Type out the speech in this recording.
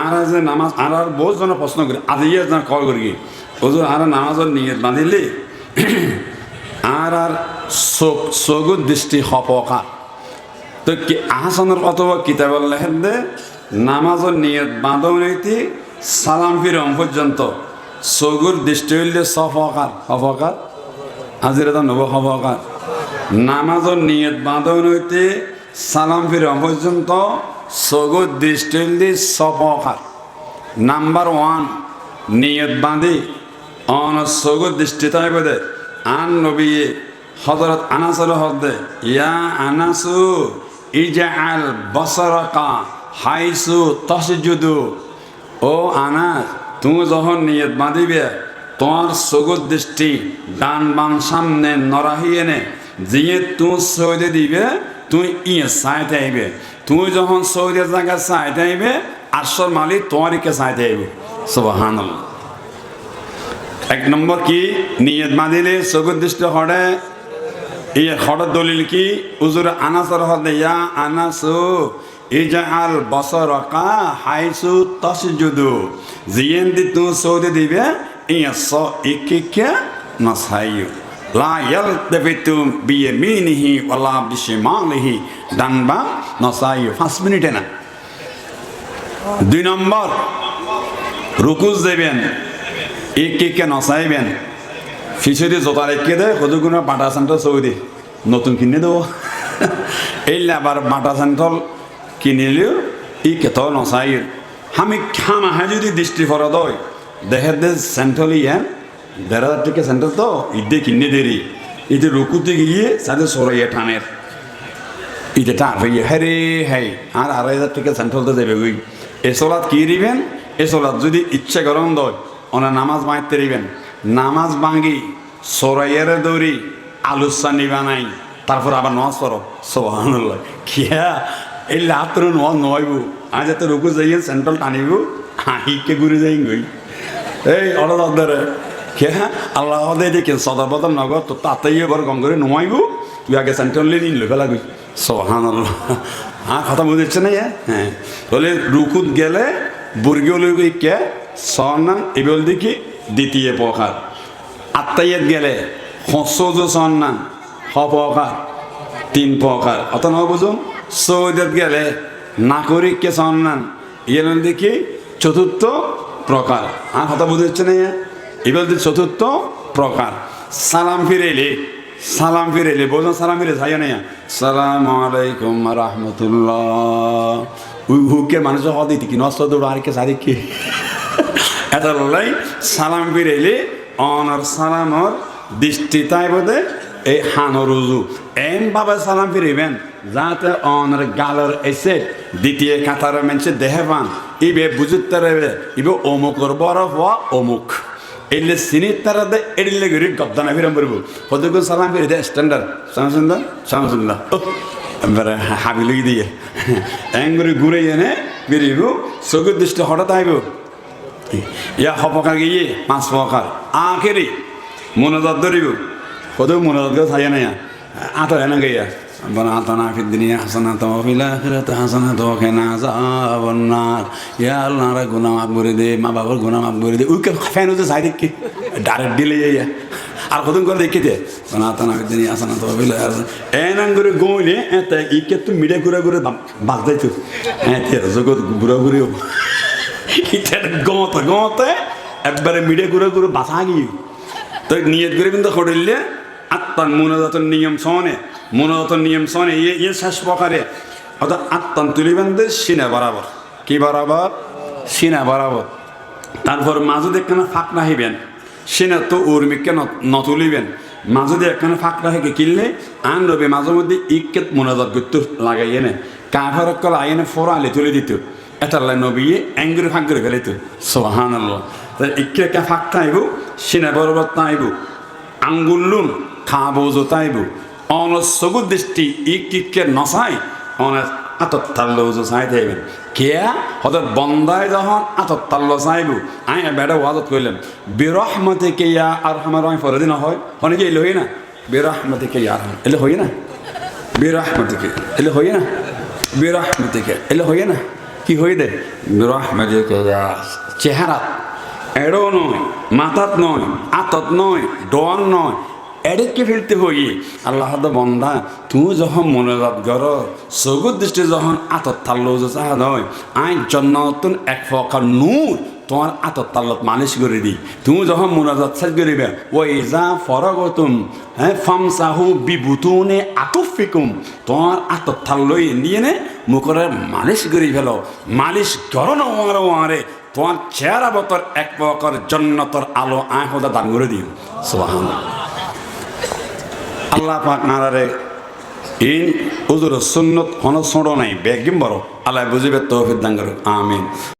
আর যে নামাজ আর আর বহুত জন প্রশ্ন করি আজি জন কল করি ওজুর আর নামাজের নিয়ত বাঁধিলি আর আর চোখ চকুর দৃষ্টি সপকা। তো কি আহসানের অথবা কিতাবের লেখেন দে নামাজের নিয়ত বাঁধনীতি সালাম ফিরম পর্যন্ত চকুর দৃষ্টি হইলে সফকার হফকার আজির এটা নব হফকার নামাজের নিয়ত বাঁধনীতি সালাম ফিরম পর্যন্ত চকুর দৃষ্টি সফকার নাম্বার ওয়ান, নিয়ত বাঁধি। অন চকুর দৃষ্টি থাকবে দে। আন নবী হজরত আনাসর হদে ইয়া আনাসু ইজাআল বসরকা হাইসু তসজুদু। ও আনাস তুমি যখন নিয়ত বাঁধিবে তোমার চকুর দৃষ্টি ডান বাম সামনে নরাহিয়ে নে। যিয়ে তুই সৌদে দিবে তুই ইয়ে চাইতে আইবে। তুই যখন সৌদের জায়গা চাইতে আইবে আসর মালিক তোমারকে চাইতে আইবে। সুবাহান এক নম্বর কি? নিয়ত বাঁধিলে চকুর দৃষ্টি হরে ইয়ে হঠাৎ দলিল কি? উজুর আনাসর হদে, ইয়া আনাসু ইজাল বসরকা হাইসু তসজুদু। জিয়েন দি তু সৌদে দিবে ইয়ে স, ইকিকে নসাইয়ু। লা ইয়ালতাফিতু বিয়ামিনিহি ওয়ালা বিশিমালিহি। ডানবা নসাইয়ু পাঁচ মিনিটে না। দুই নম্বর রুকুজ দেবেন ইকিকে নসাইবেন। ফিসুদি জোতা রেখে দে কতগুলো বাটা সেন্টার সৌদি নতুন কিনে দেবো। এই আবার বাটা সেন্ট্রাল কিনিলেও ই কেত নচাই আমি খামাহে যদি দৃষ্টি ফর দই দেহের দে সেন্ট্রাল ইয়ে দেড় হাজার টাকা সেন্ট্রাল তো ইদে কিনে দেরি। ইদে রুকুতে গিয়ে সাথে সরাইয়ে টানের ইদে টান হইয়ে হ্যারে হ্যাঁ। আর আড়াই হাজার টাকা সেন্ট্রাল তো যাবে ওই এসলাত কি দিবেন এসলাত যদি ইচ্ছে গরম দয়, ওনা নামাজ মাইতে দিবেন নামাজ ভাঙ্গি, সরাইয়ের দৌড়ি, আলুসানি বানাই, তারপর আবার নামাজ পড়ো। সোহানুল্লাহ কিয়া? এই লাত্র নামাজ নয়ব আজ এত রুকু যাইয়ে সেন্ট্রাল টানিব। হাঁহিকে ঘুরে যাই গই এই, অর্ডার কিয়া আল্লাহ দে দেখে সদর বদল নগর তো তাতেই এবার গম করে নমাইব। তুই আগে সেন্ট্রাল নিয়ে নিল, ফেলা গই সোহানুল্লাহ হ্যাঁ কথা বুঝেছে না হ্যাঁ। তাহলে রুকুত গেলে, বুর্গিও কে? সন্নান এবার দেখি, দ্বিতীয় প্রকার আত্মাইয়াত গেলে হসজ সন্নান হ প্রকার তিন প্রকার অত নয় বুঝুন? সৌদিয়ত গেলে নাগরিককে সন্নান ইয়ে দেখি, চতুর্থ প্রকার। আর কথা বুঝতে না এবার চতুর্থ প্রকার। সালাম ফিরেলে সালাম ফিরেলে বোঝুন সালাম ফিরে যাই না সালাম আলাইকুম রহমতুল্লাহ। উই হুকে মানুষ হদি কি? নষ্ট দৌড় আর কে সারি কি এটা লড়াই, সালাম ফিরেলে অনর সালামর দৃষ্টি তাই বোধে এই হানর উজু। এম ভাবে সালাম ফিরিবেন যাতে অনর গালর এসে দ্বিতীয় কাতার মেনছে দেহে পান। ইবে বুঝতে রবে ইবে অমুকর বরফ হওয়া অমুক। এলে সিনির তারা দে এডিলে গরি গদ্দানা ফিরাম বলব হদুকু সালাম ফিরে দে স্ট্যান্ডার্ড সামসুন্দর সামসুন্দর এবারে হাবি লই দিয়ে এঙ্গুরি ঘুরে এনে ফিরিব চকুর দৃষ্টি হঠাৎ আইব ইয়া হপকা গিয়ে পাঁচ প্রকার আখেরি মনোজাত ধরিব কত মনোজাত থাকে না আটা এনে গিয়া ربنا آتنا في الدنيا حسنة وفي الآخرة حسنة وقنا عذاب النار يا الله রা গুনাহ মাফ করে দে মা বাবার গুনাহ মাফ করে দে ওইকে ফ্যান হতে চাই দেখি ডাইরেক্ট দিলে যাইয়া আর কতক্ষণ করে দেখি দে রব্বানা আতানা ফিদ দুনিয়া হাসানাতাও ওয়া ফিল আখিরাতি এনান করে গইলে এতে ইকে তো মিডে করে করে বাগ যাইতো হ্যাঁ তের জগৎ বুড়া বুড়িও ইটার গমতে গমতে একবারে মিডে করে করে বাসা গিয়ে তো নিয়ত করে কিন্তু খড়িলে আত্মার মনোজাতের নিয়ম সনে মনোজাতের নিয়ম সনে ইয়ে ইয়ে শেষ প্রকারে। অর্থাৎ আত্মান তুলিবেন দে সিনে বরাবর। কি বরাবর? সিনে বরাবর। তারপর মাঝুদ একখানে ফাঁক রাখিবেন। সিনে তো উর্মিককে নতুলিবেন। মাঝুদে একখানে ফাঁক রাখে কিনলে আন রবে মাঝে মধ্যে ইকেত মনোজাত করতে লাগাইয়ে নে কাফের কল আইনে ফোরা আলে তুলে দিত। এটা নবিয়ে অ্যাঙ্গুরি ফাঁক করে ফেলিত সোহান আল্লাহ ইকে কে ফাঁক তাইব সিনে বরাবর তাইব আঙ্গুল্লুন খাব জোতাইব অনসগু দৃষ্টি ইকিকে নসাই, অন আতত্তাল্ল চাই থাকবেন কেয়া? হতে বন্দায় যখন আতত্তাল্ল চাইব আই বেড়া ওয়াজত করলাম বিরহমতে কে ইয়া আর আমার আমি ফরদি না হয়? অনেকে এলো হই না। বিরহমতে কে ইয়া এলে হই না। বিরহমতে কে এলে হই না। বিরহমতে কে এলে হই না। কি হয়ে দে? রহমাজি চেহারা এড়ো নয়, মাথাত নয়, আতত নয় ডর নয় এড়েকে ফেলতে হই। আল্লাহ বন্ধা তুই যখন মনোজাত গর চকুর দৃষ্টি যখন আতত থাল্লো চাহা হয়, আইন জন্নতুন এক প্রকার নূর তোমার আতর তাল্লত মালিশ করে দিই। তুমি যখন মোনাজাত শেষ করিবে, ওই যা ফরগতুম হ্যাঁ ফামসাহু বিভূতুনে আতুফিকুম, তোমার আতর তাল্লই নিয়ে নে, মুখরে মালিশ করি ফেল। মালিশ করো না ওয়ারে ওয়ারে, তোমার চেহারা বতর এক প্রকার জন্নতর আলো আয় হোদা দান করে দিও। সোহান আল্লাহ পাক নারারে ইন উজুর সুন্নত হন ছোড়ো নাই। বেগিম বড় আল্লাহ বুঝিবে তৌফিক দাঙ্গর আমিন।